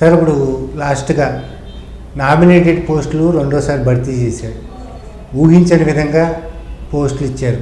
Sir ఇప్పుడు లాస్ట్గా nominated పోస్టులు రెండోసారి భర్తీ చేశాడు. ఊహించని విధంగా పోస్టులు ఇచ్చారు.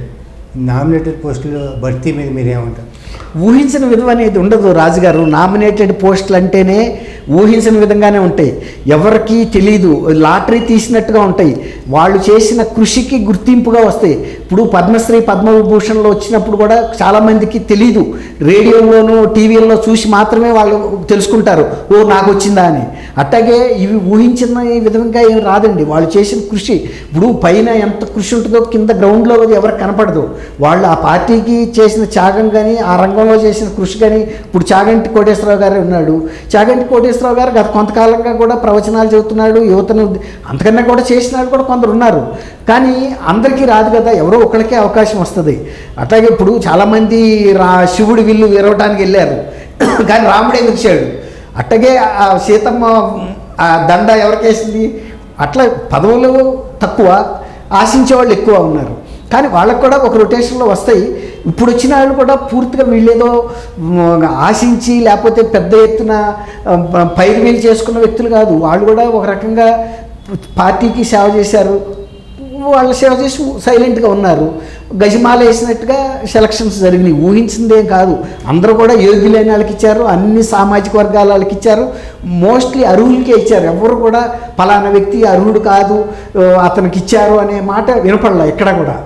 నామినేటెడ్ పోస్టులు భర్తీ మీద మీరేమంటారు? ఊహించిన విధం అనేది ఉండదు రాజుగారు. నామినేటెడ్ పోస్టులు అంటేనే ఊహించిన విధంగానే ఉంటాయి. ఎవరికీ తెలియదు లాటరీ తీసినట్టుగా ఉంటాయి. వాళ్ళు చేసిన కృషికి గుర్తింపుగా వస్తాయి. ఇప్పుడు పద్మశ్రీ పద్మవిభూషణ్లో వచ్చినప్పుడు కూడా చాలామందికి తెలియదు రేడియోలోనూ టీవీల్లో చూసి మాత్రమే వాళ్ళు తెలుసుకుంటారు. ఓ నాకు వచ్చిందా అని. అట్లాగే ఇవి ఊహించిన విధంగా ఏం రాదండి. వాళ్ళు చేసిన కృషి. ఇప్పుడు పైన ఎంత కృషి ఉంటుందో కింద గ్రౌండ్లో ఎవరికి కనపడదు. వాళ్ళు ఆ పార్టీకి చేసిన త్యాగం కానీ ఆ రంగంలో చేసిన కృషి కానీ ఇప్పుడు చాగంటి కోటేశ్వరరావు గారు ఉన్నాడు. చాగంటి కోటేశ్వర కోటేశ్వరరావు గారు గత కొంతకాలంగా కూడా ప్రవచనాలు చెబుతున్నాడు యువతను అంతకన్నా కూడా చేసిన కూడా కొందరు ఉన్నారు. కానీ అందరికీ రాదు కదా ఎవరో ఒకరికే అవకాశం వస్తుంది. అట్లాగే ఇప్పుడు చాలామంది రా శివుడి విల్లు విరవటానికి వెళ్ళారు. కానీ రాముడే వచ్చాడు? అట్టగే ఆ సీతమ్మ ఆ దండ ఎవరికేసింది అట్లా పదవులు తక్కువ ఆశించే వాళ్ళు ఎక్కువ ఉన్నారు. కానీ వాళ్ళకు కూడా ఒక రొటేషన్లో వస్తాయి. ఇప్పుడు వచ్చిన వాళ్ళు కూడా పూర్తిగా వీళ్ళేదో ఆశించి లేకపోతే పెద్ద ఎత్తున పైరు పైరువీలు చేసుకున్న వ్యక్తులు కాదు. వాళ్ళు కూడా ఒక రకంగా పార్టీకి సేవ చేశారు. వాళ్ళు సేవ చేసి సైలెంట్గా ఉన్నారు. గజమాల వేసినట్టుగా సెలక్షన్స్ జరిగినాయి. ఊహించిందేం కాదు. అందరూ కూడా యోగ్యులైన వాళ్ళకి ఇచ్చారు. అన్ని సామాజిక వర్గాల వాళ్ళకి ఇచ్చారు. మోస్ట్లీ అర్హులకే ఇచ్చారు. ఎవరు కూడా ఫలానా వ్యక్తి అర్హుడు కాదు అతనికి ఇచ్చారు అనే మాట వినపడలే ఎక్కడ కూడా.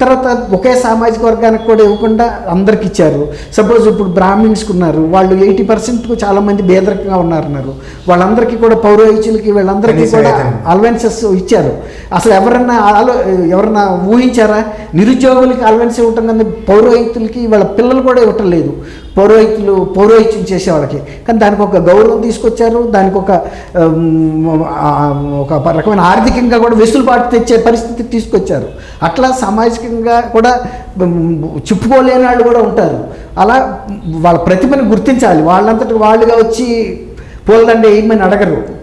తర్వాత ఒకే సామాజిక వర్గానికి కూడా ఇవ్వకుండా అందరికి ఇచ్చారు. సపోజ్ ఇప్పుడు బ్రాహ్మిన్స్కి ఉన్నారు. వాళ్ళు ఎయిటీ పర్సెంట్ చాలామంది బేదరికంగా ఉన్నారన్నారు. వాళ్ళందరికీ కూడా పౌరోహిత్యులకి వీళ్ళందరికీ కూడా. అలవెన్సెస్ ఇచ్చారు. అసలు ఎవరన్నా ఆలో ఎవరన్నా ఊహించారా? నిరుద్యోగులకి అలవెన్స్ ఇవ్వటం కానీ పౌరోహితులకి వాళ్ళ పిల్లలు కూడా ఇవ్వటం లేదు. పౌరోహితులు పౌరోహిత్యం చేసే వాళ్ళకి. కానీ దానికి ఒక గౌరవం తీసుకొచ్చారు. దానికి ఒక ఒక రకమైన ఆర్థికంగా కూడా వెసులుబాటు తెచ్చే పరిస్థితి తీసుకొచ్చారు. అట్లా సామాజికంగా కూడా చెప్పుకోలేని వాళ్ళు కూడా ఉంటారు. అలా వాళ్ళ ప్రతిభను గుర్తించాలి. వాళ్ళంతటి వాళ్ళుగా వచ్చి పూలదండ ఏమని అడగరు.